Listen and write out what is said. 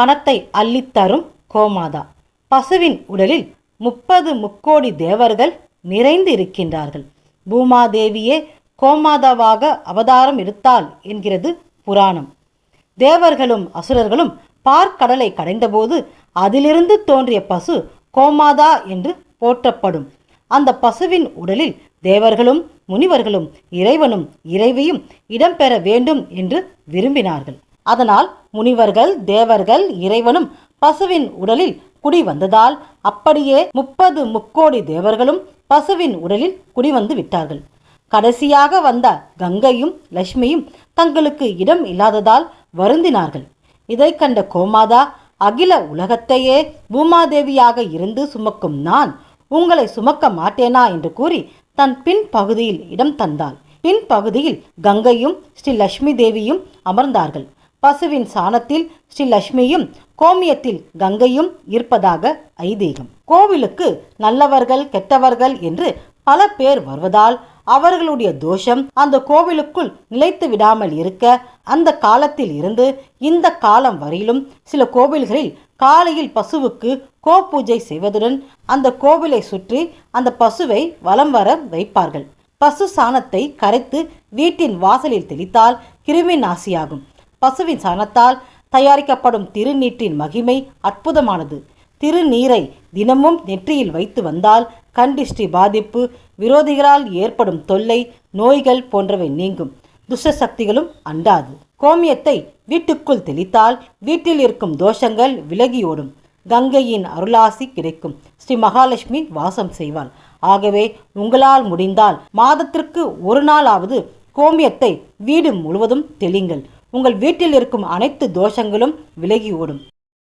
பணத்தை அள்ளித்தரும் கோமாதா. பசுவின் உடலில் முப்பது முக்கோடி தேவர்கள் நிறைந்து இருக்கின்றார்கள் பூமாதேவியே கோமாதாவாக அவதாரம் எடுத்தாள் என்கிறது புராணம். தேவர்களும் அசுரர்களும் பார்க்கடலை கடைந்தபோது அதிலிருந்து தோன்றிய பசு கோமாதா என்று போற்றப்படும். அந்த பசுவின் உடலில் தேவர்களும் முனிவர்களும் இறைவனும் இறைவியும் இடம்பெற வேண்டும் என்று விரும்பினார்கள். அதனால் முனிவர்கள் தேவர்கள் இறைவனும் பசுவின் உடலில் குடி வந்ததால் அப்படியே முப்பது முக்கோடி தேவர்களும் பசுவின் உடலில் குடிவந்து விட்டார்கள். கடைசியாக வந்த கங்கையும் லட்சுமியும் தங்களுக்கு இடம் இல்லாததால் வருந்தினார்கள். இதை கண்ட கோமாதா அகில உலகத்தையே பூமாதேவியாக இருந்து சுமக்கும் நான் உங்களை சுமக்க மாட்டேனா? என்று கூறி தன் பின் பகுதியில் இடம் தந்தாள். பின் பகுதியில் கங்கையும் ஸ்ரீ லட்சுமி தேவியும் அமர்ந்தார்கள். பசுவின் சாணத்தில் ஸ்ரீ லட்சுமியும் கோமியத்தில் கங்கையும் இருப்பதாக ஐதீகம். கோவிலுக்கு நல்லவர்கள் கெட்டவர்கள் என்று பல பேர் வருவதால் அவர்களுடைய தோஷம் அந்த கோவிலுக்குள் நிலைத்து விடாமல் இருக்க அந்த காலத்தில் இருந்து இந்த காலம் வரையிலும் சில கோவில்களில் காலையில் பசுவுக்கு கோ பூஜை செய்வதுடன் அந்த கோவிலை சுற்றி அந்த பசுவை வலம் வர வைப்பார்கள். பசு சாணத்தை கரைத்து வீட்டின் வாசலில் தெளித்தால் கிருமி நாசியாகும் பசுவின் சாணத்தால் தயாரிக்கப்படும் திருநீற்றின் மகிமை அற்புதமானது. திருநீரை தினமும் நெற்றியில் வைத்து வந்தால் கண்டிஷ்டி பாதிப்பு விரோதிகளால் ஏற்படும் தொல்லை நோய்கள் போன்றவை நீங்கும். துஷ்ட சக்திகளும் அண்டாது. கோமியத்தை வீட்டுக்குள் தெளித்தால் வீட்டில் இருக்கும் தோஷங்கள் விலகியோடும். கங்கையின் அருளாசி கிடைக்கும். ஸ்ரீ மகாலட்சுமி வாசம் செய்வாள். ஆகவே உங்களால் முடிந்தால் மாதத்திற்கு ஒரு நாளாவது கோமியத்தை வீடு முழுவதும் தெளிங்கள். உங்கள் வீட்டில் இருக்கும் அனைத்து தோஷங்களும் விலகி ஓடும்.